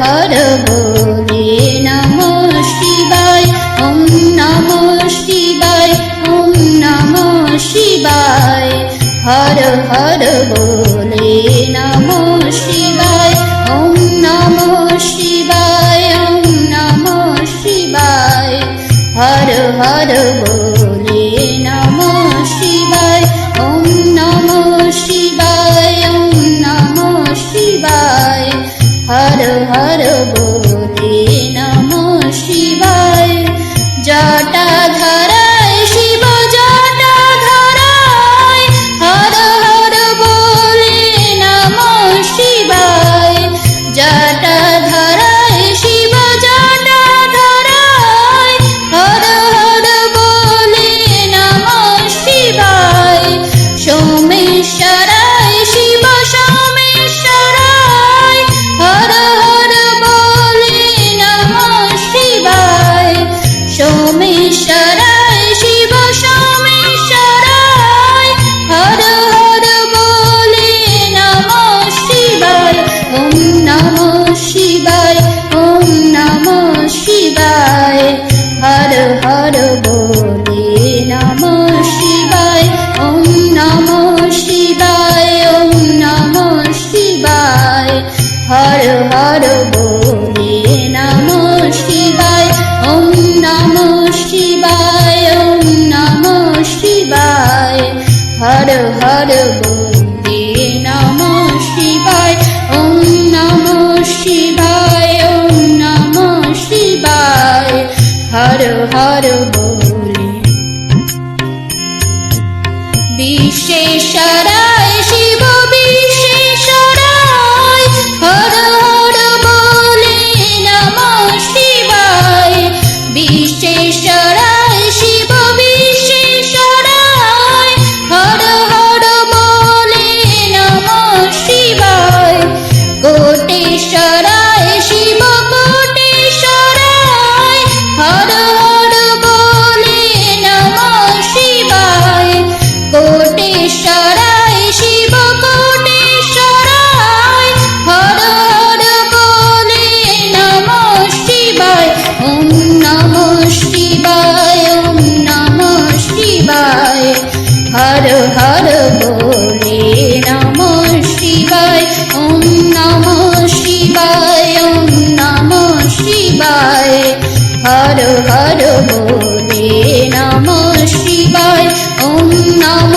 হর বলে, নম শিবায়, ওম নম শিবায়, ওম নম শিবায়। হর হর বলে, নম শিবায়, ওম নম শিবায়, ওম নম শিবায়। হর হর ভোলে নম শিবায়, ওম নম শিবায়, ওম নম শিবায়। হর হর বলে হর হর বলে নম শিবায় শিবায় শিবায়, হর শিবায় শিবায়, ওম নম শিবায়, হর হর হর হর হর বলে নম শিবায় ওম নম